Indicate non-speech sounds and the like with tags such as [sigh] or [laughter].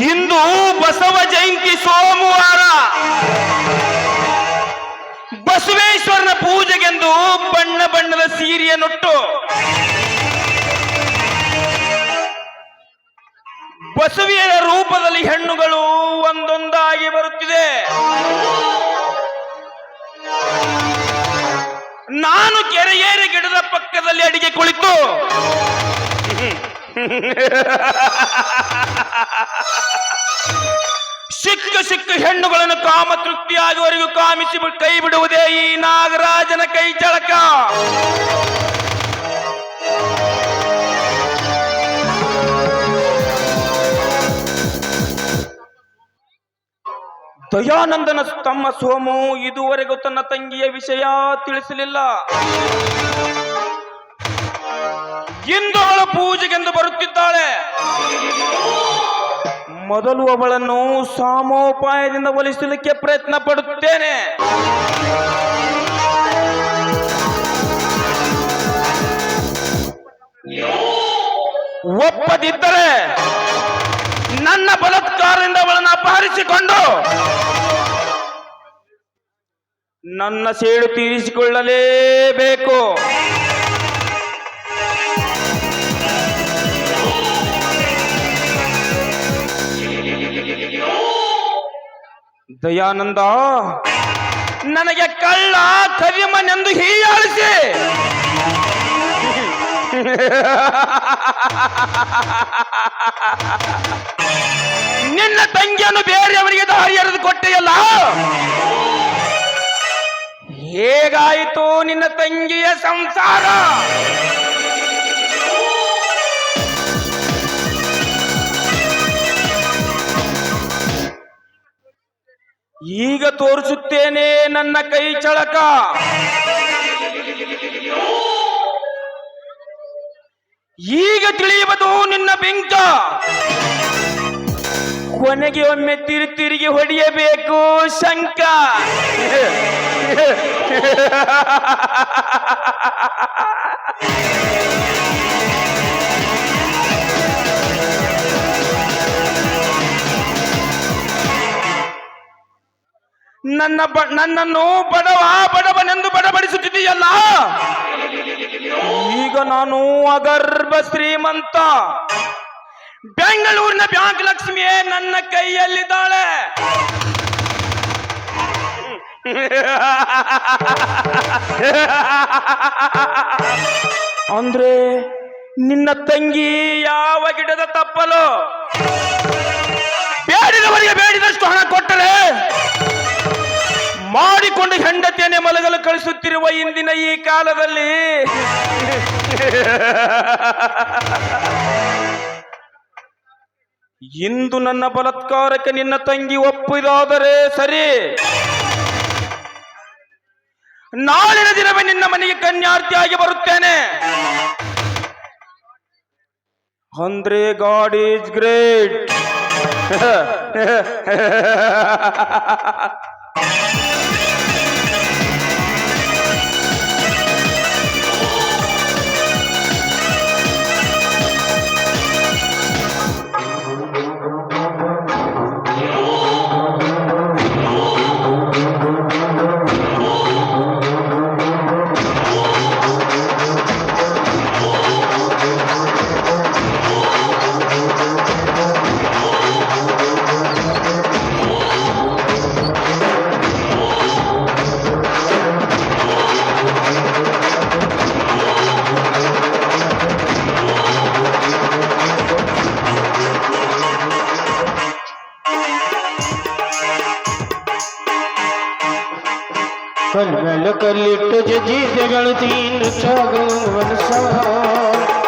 ಇಂದು ಬಸವ ಜಯಂತಿ ಸೋಮವಾರ ಬಸವೇಶ್ವರನ ಪೂಜೆಗೆಂದು ಬಣ್ಣ ಬಣ್ಣದ ಸೀರೆಯನ್ನುಟ್ಟು ಬಸವಿಯರ ರೂಪದಲ್ಲಿ ಹೆಣ್ಣುಗಳು ಒಂದೊಂದಾಗಿ ಪಕ್ಕದಲ್ಲಿ ಅಡಿಗೆ ಕುಳಿತು. ಸಿಕ್ಕ ಸಿಕ್ಕ ಹೆಣ್ಣುಗಳನ್ನು ಕಾಮ ತೃಪ್ತಿಯಾಗುವವರೆಗೂ ಕಾಮಿಸಿ ಕೈ ಬಿಡುವುದೇ ಈ ನಾಗರಾಜನ ಕೈ ಚಳಕ. ದಯಾನಂದನ ತಮ್ಮ ಸೋಮು ಇದುವರೆಗೂ ತನ್ನ ತಂಗಿಯ ವಿಷಯ ತಿಳಿಸಲಿಲ್ಲ. ಇಂದು ಅವಳ ಪೂಜೆಗೆಂದು ಬರುತ್ತಿದ್ದಾಳೆ. ಮೊದಲು ಅವಳನ್ನು ಸಾಮೋಪಾಯದಿಂದ ಒಲಿಸಲಿಕ್ಕೆ ಪ್ರಯತ್ನ ಪಡುತ್ತೇನೆ. ಒಪ್ಪದಿದ್ದರೆ ನನ್ನ ಬಲತ್ಕಾರದಿಂದ ಅವಳನ್ನು ಅಪಹರಿಸಿಕೊಂಡು ನನ್ನ ಸೇಡು ತೀರಿಸಿಕೊಳ್ಳಲೇಬೇಕು. ದಯಾನಂದ, ನನಗೆ ಕಳ್ಳ ಕರಿಮನೆಂದು ಹೀಯಾಳಿಸಿ. ನಿನ್ನ ತಂಗಿಯನ್ನು ಬೇರೆಯವರಿಗೆ ದಾರಿ ಎರೆದು ಕೊಟ್ಟೆಯಲ್ಲ? ಹೇಗಾಯಿತು ನಿನ್ನ ತಂಗಿಯ ಸಂಸಾರ? ಈಗ ತೋರಿಸುತ್ತೇನೆ ನನ್ನ ಕೈ ಚಳಕ. ಈಗ ತಿಳಿಯುವುದು ನಿನ್ನ ಬೆಂಕ. ಕೊನೆಗೆ ಒಮ್ಮೆ ತಿರು ತಿರುಗಿ ಹೊಡೆಯಬೇಕು ಶಂಕ. [laughs] ನನ್ನ ನನ್ನನ್ನು ಬಡವ, ಬಡವನೆಂದು ಬಡಬಡಿಸುತ್ತಿದೆಯಲ್ಲ ಈಗ ನಾನು ಅಗರ್ಭ ಶ್ರೀಮಂತ. ಬೆಂಗಳೂರಿನ ಬ್ಯಾಂಕ್ ಲಕ್ಷ್ಮಿಯೇ ನನ್ನ ಕೈಯಲ್ಲಿದ್ದಾಳೆ. ಅಂದ್ರೆ ನಿನ್ನ ತಂಗಿ ಯಾವ ಗಿಡದ ತಪ್ಪಲು? ಮಾಡಿಕೊಂಡು ಹೆಂಡತಿಯನ್ನೇ ಮಲಗಲು ಕಳಿಸುತ್ತಿರುವ ಇಂದಿನ ಈ ಕಾಲದಲ್ಲಿ. ಇಂದು ನನ್ನ ಬಲತ್ಕಾರಕ್ಕೆ ನಿನ್ನ ತಂಗಿ ಒಪ್ಪಿದಾದರೆ ಸರಿ. ನಾಳಿನ ದಿನವೇ ನಿನ್ನ ಮನೆಗೆ ಕನ್ಯಾರ್ಥಿಯಾಗಿ ಬರುತ್ತೇನೆ. ಅಂದ್ರೆ ಗಾಡ್ ಈಸ್ ಗ್ರೇಟ್. [laughs] पर मैं लकलिट जी जगण तीन छगन वनसा।